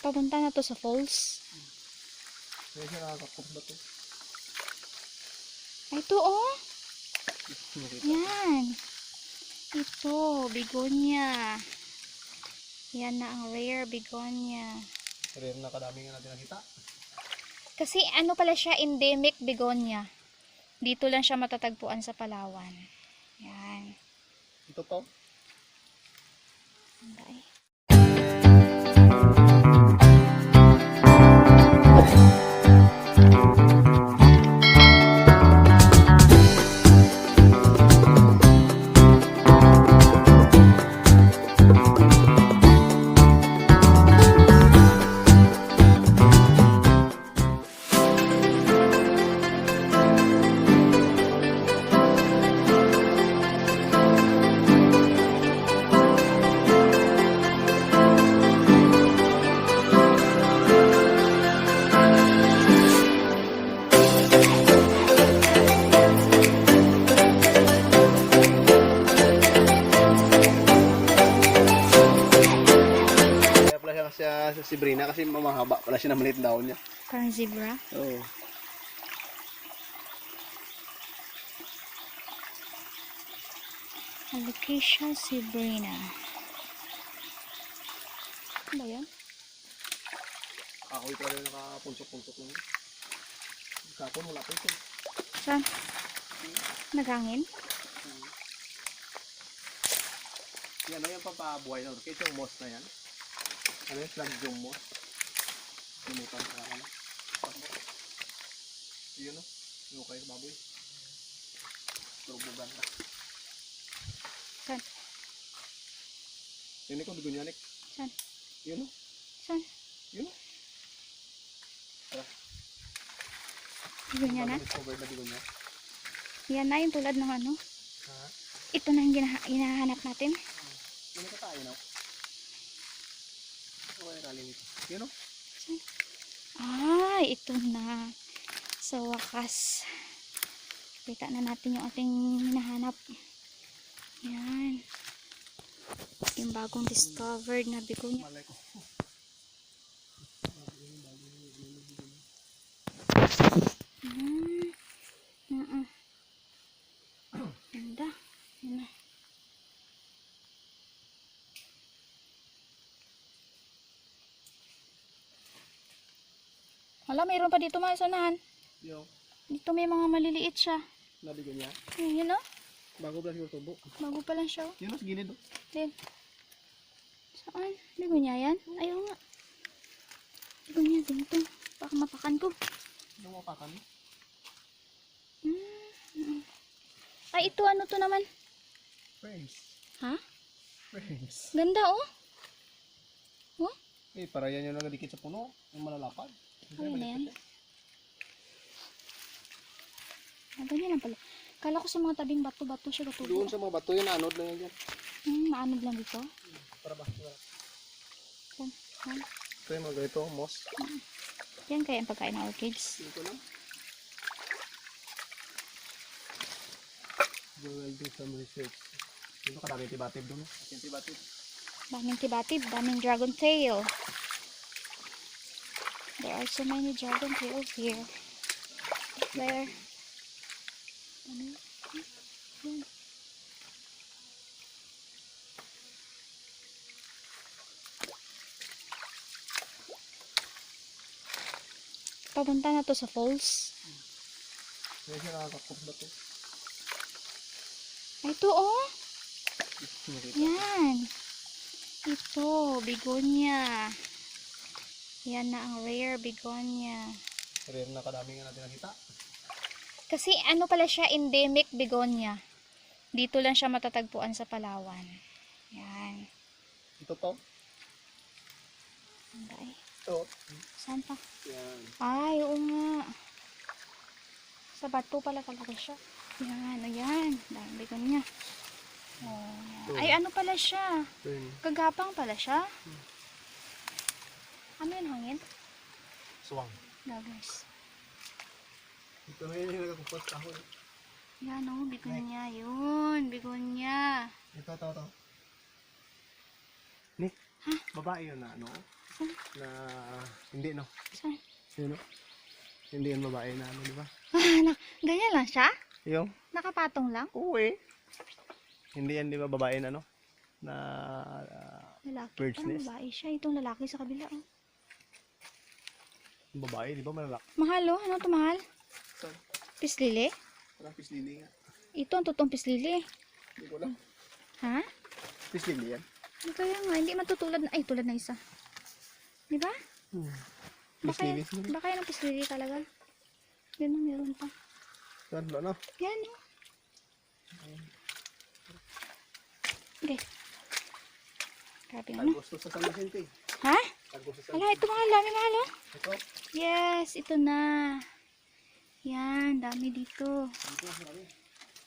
Papunta na to sa falls. Kaya siya nakakapot ba to? Ito oh. Yan. Ito, begonia. Yan na ang rare begonia. Rare na kadami nga natin nakita. Kasi ano pala siya, endemic begonia. Dito lang siya matatagpuan sa Palawan. Yan. Ito to. Anday. Mamahaba pala siya na maliit daon niya. Parang zebra. Oo. Alocasia zebrina. Ano ba yan? Pala yung nakapunsok-punsok lang. Kapon wala pa ito. Saan? Naghangin? Yan o yung pampabuhay na. Kaya yung moss na yan. Ano yung flag yung moss? Limutan sa kanan. Yun o. Yung kayo baboy. Turbugan na. Saan? Yun ko dugo niya, Nick. Saan? Yun o. Saan? Yun o. Begonia na? Discovered na dugo niya. Yan na yung tulad ng ano. Ha? Ito na yung ginaha- hinahanap natin. Yun ka tayo na. Ano kaya rally nito? Yun o. Ay, ito na. Sa wakas. Kita na natin yung ating hinahanap. Yan. Yung bagong discovered na ko. Hmm. Mm-mm. Ganda. Yan na. Hala, mayroon pa dito mga sanahan. Yung Dito may mga maliliit siya. nabigo niya. Ayun, yun o. Bago ba siguro tubo? Bago pa lang siya. oh. Yun o, gilid o. Din. Saan? Ligo niya yan? Ayaw nga. Ligo niya dito. Baka mapakan ko. Yung mapakan. Hmm. Ay, ito ano to naman? Frames. Ha? Frames. Ganda oh. Oh? Eh, para yan yung nagadikit sa puno. Yung malalapad. Ano na yan? Ah, ganyan lang pala. Kala ko sa mga tabing bato-bato siya Doon gatubo. sa mga bato yun, anod lang yan dyan. Hmm, maanod lang dito. Para ba? Yan. Yan. Ito yung mga ganito, moss. Yan kaya ang pagkain ng orchids. Dito lang. Will do some research. Dito kadami tibatib doon. Yung tibatib. Daming tibatib, daming dragon tail. There are so many dragon tails here. Where? Ano? Yan. Papunta na to sa falls. Siya nakakapot ba to? Ito oh. Yan. Ito, begonia. Yan na ang rare begonia. Rare na kadami nga natin nakita. Kasi ano pala siya, endemic begonia. Dito lang siya matatagpuan sa Palawan. Yan. Ito to. Anday. Ito. Saan pa? Yan. Ay, oo nga. Sa bato pala talaga siya. Yan, ayan. Dami begonia. Oh, yan. Ay, ano pala siya? Kagapang pala siya. Ano yun hangin? Swang. Daggers. Ito na yun yung nagkakupot kahoy. Yan o, begonia. Yun, begonia. Ito, ito, ito. Nick, Ha? Babae yun na ano? Saan? Na hindi no? Saan? Yun no? Hindi yan babae na ano, di ba? Ah, na, ganyan lang siya? Yung? Nakapatong lang? Uwi. Hindi yan di ba babae na ano? Na ah, Lalaki. Parang babae siya. Itong lalaki sa kabila. Oh. Babae, di ba malalak? Mahal oh. Ano to mahal? Saan? Pislili? Parang pislili nga. Ito ang totoong pislili. Hindi ko lang. Ha? Pislili yan? Ano kaya nga? Hindi matutulad na. Ay, tulad na isa. Di ba? Hmm. Baka Pislili yan, baka yan ang pislili talaga. Yan ang meron pa. Saan ba no? Yan oh. Okay. Grabe nga no. Gusto sa San Vicente. Ha? Gusto sa Ala, ito mga dami mahal oh. Ito. Yes, ito na. Yan, dami dito.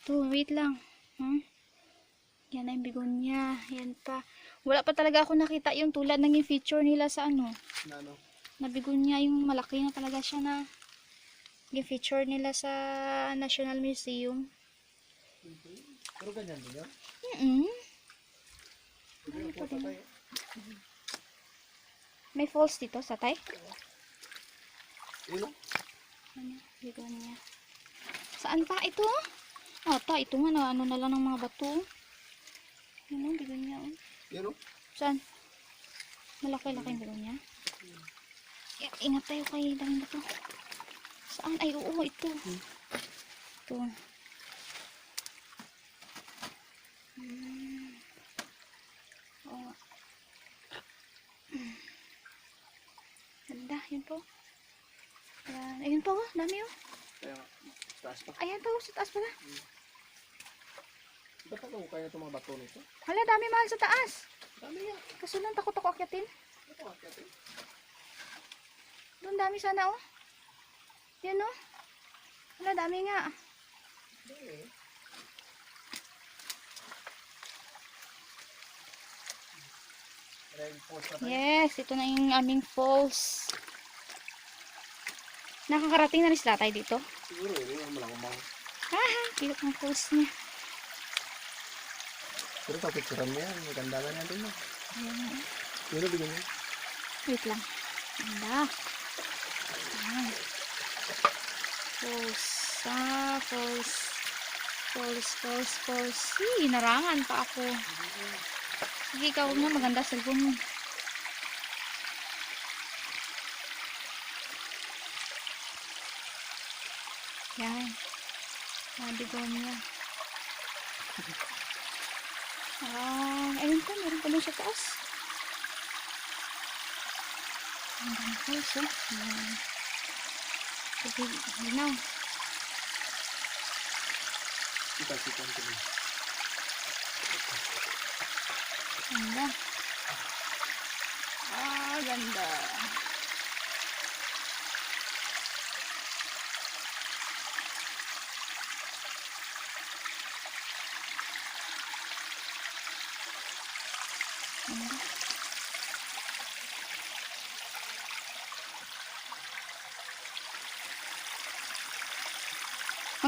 Ito, wait lang. Hmm? Yan na yung bigonya. Yan pa. Wala pa talaga ako nakita yung tulad ng yung feature nila sa ano. Na ano? Na bigonya yung malaki na talaga siya na yung feature nila sa National Museum. Pero ganyan din yan. Mm Hindi yung puta tayo. May falls dito sa tay. Yun no? Ano? Bigonya. Saan pa? Ito? Oh, ta, ito nga na ano na lang ng mga bato. Yan ang bigonya. Oh. Yun no? Saan? Malaki-laki yung bigonya. I- ingat tayo kay daming bato. Saan? Ay, oo, ito. Ito. Hmm. Oo. Hmm. Ganda, yun po. Ayan, ayun po, oh, dami oh. Kaya. Taas pa. Ayan po, sa taas pala. Ba't ako kaya itong mga bato nito? Hala, dami mahal sa taas. Dami nga. Kaso lang takot ako akyatin. Nga kaya. Doon dami sana oh. Yan oh. Wala dami nga. Dami. Tayo. Yes, ito na yung aming falls. Nakakarating na rin sila tayo dito. Siguro yun yung malang umang. Haha, pilot ng falls niya. Pero papicturan mo yan. Maganda na yan din mo. Ayan oh. Yun bigyan mo. Wait lang. Ganda. Ayan. Ah, falls. Falls, falls, falls. Hey, narangan pa ako. Sige, ikaw na maganda sa cellphone mo. Yan. Ko niya. Ah, ayun pa, meron pa doon sa taas. Ang oh. Yan. Sige, linaw. Ganda. Ah, ganda. Ganda.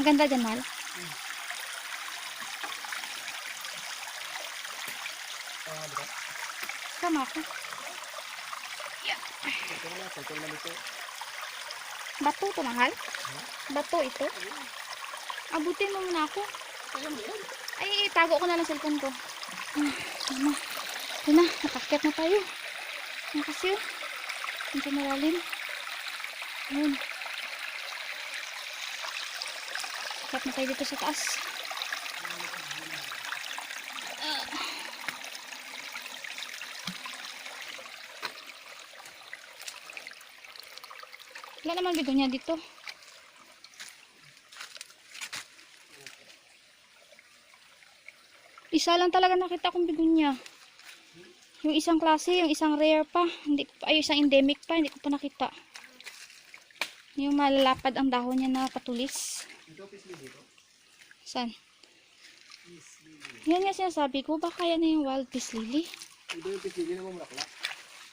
Maganda dyan, Mal. Tama ako. Ito. Bato to, mahal? Bato ito? Abutin mo muna ako. Ay, itago ko na lang cellphone ko. Ah, tama. Ito na, nakakyat na tayo. Yan kasi oh. Medyo malalim. Ayun. Na tayo dito sa taas. Ah. Wala naman bigo niya dito. Isa lang talaga nakita kong bigunya. Yung isang klase, yung isang rare pa. Hindi ko pa, ay, isang endemic pa, hindi ko pa nakita. Yung malalapad ang dahon niya na patulis. Saan? Yan nga sinasabi ko, baka yan na yung wild peace lily. Ito yung pisli na mamulaklak.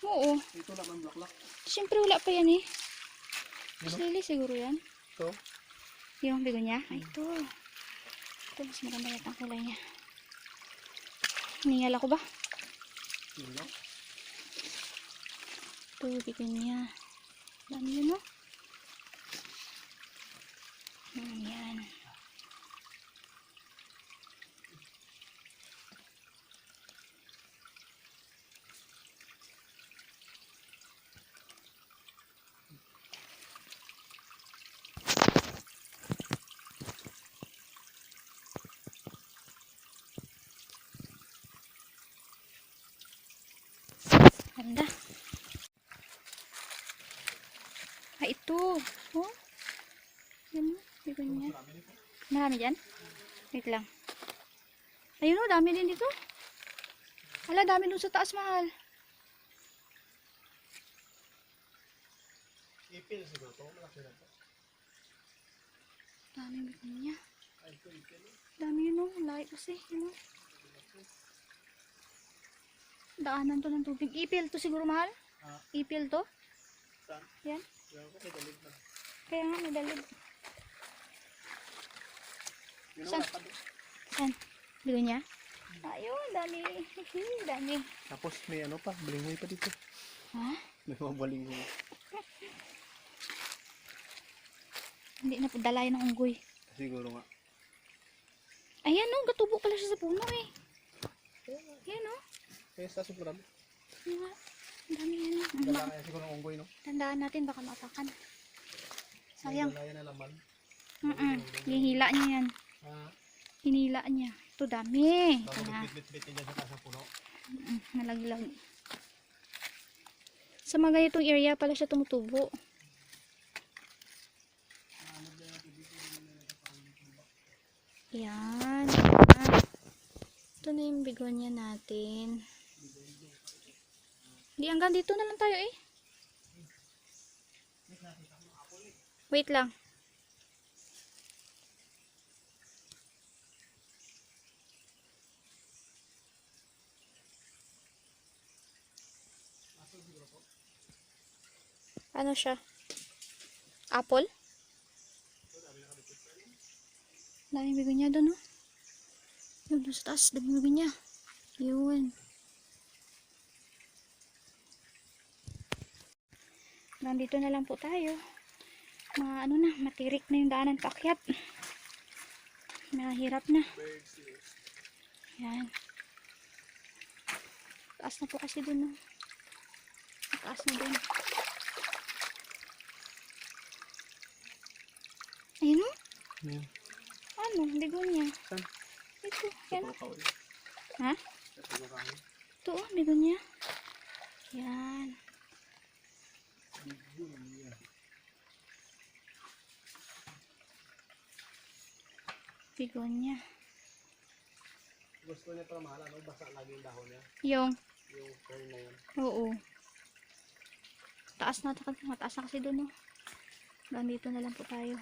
Oo, Ito na mamulaklak. siyempre wala pa yan eh. Ano? Peace lily siguro yan. Ito. Yung bigunya. Ay, ito. Ito, mas maganda yata ang kulay niya. Hiningala ko ba? No? Ito, bigonya. Dami yun, no? Yan, yan. Ganda. Ah, ito. Oh. Yan mo. Bigonya. Marami dyan? Wait lang. Ayun o, dami din dito. Ala, dami dun sa taas, mahal. Ipil siguro to. Malaki na to. Dami ito ipil. Dami yun o. Laki kasi. Yun o. Daanan to ng tubig. Ipil to siguro, mahal. Ah, Ipil to. saan? Yan. Yan ko, dalig. Kaya nga, may dalid. Yun Saan? ang. Saan? Bigonya? Ayun, dami. dami. Tapos may ano pa, balinghoy pa dito. Ha? May mga balinghoy. Hindi na dalay ng unggoy. Siguro nga. Ayan o, gatubo pala siya sa puno eh. Ayan o. Kaya sa sobrang. Ano nga? Ang dami yan o. Dala kaya siguro ng unggoy, no? Tandaan natin, baka maatakan. Sayang. Dala yan na laman. Mm Hihila niya yan. Hinila niya. Ito dami. Bit-bit-bit niya sa nalaglag. Sa mga ganitong area pala siya tumutubo. Yan. Ito na yung bigonya natin. Di hanggang dito na lang tayo eh. Wait lang. Ano siya? Apple? Daming bigonya doon, oh. Yun, doon sa taas. Daming bigonya. Yun. Nandito na lang po tayo. Mga ano na, matirik na yung daanan paakyat. Mahirap na. Yan. Taas na po kasi dun, oh. Taas na dun. Ayun, oh. Yan. Ano? Bigonya. Saan? Ito. Yan. Ha? Ito. Ito, oh. Bigonya. Yan. Bigonya. Gusto niya para mahal, ano? Basa lagi yung dahon niya. Yung, Yung kern na yun. oo. Taas na, mataas na kasi dun, oh. Nandito na lang po tayo.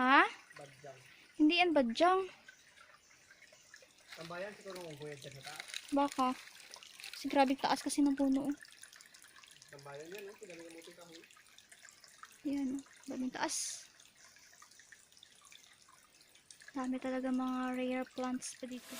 Ha? Badyang. Hindi yan badyang. Tambayan siguro ng unggoy dyan sa taas. Baka. Kasi grabe taas kasi ng puno, oh. Tambayan yan, no? Pinalimutin ka huli. Yan, oh. Daming taas. Dami talaga mga rare plants pa dito.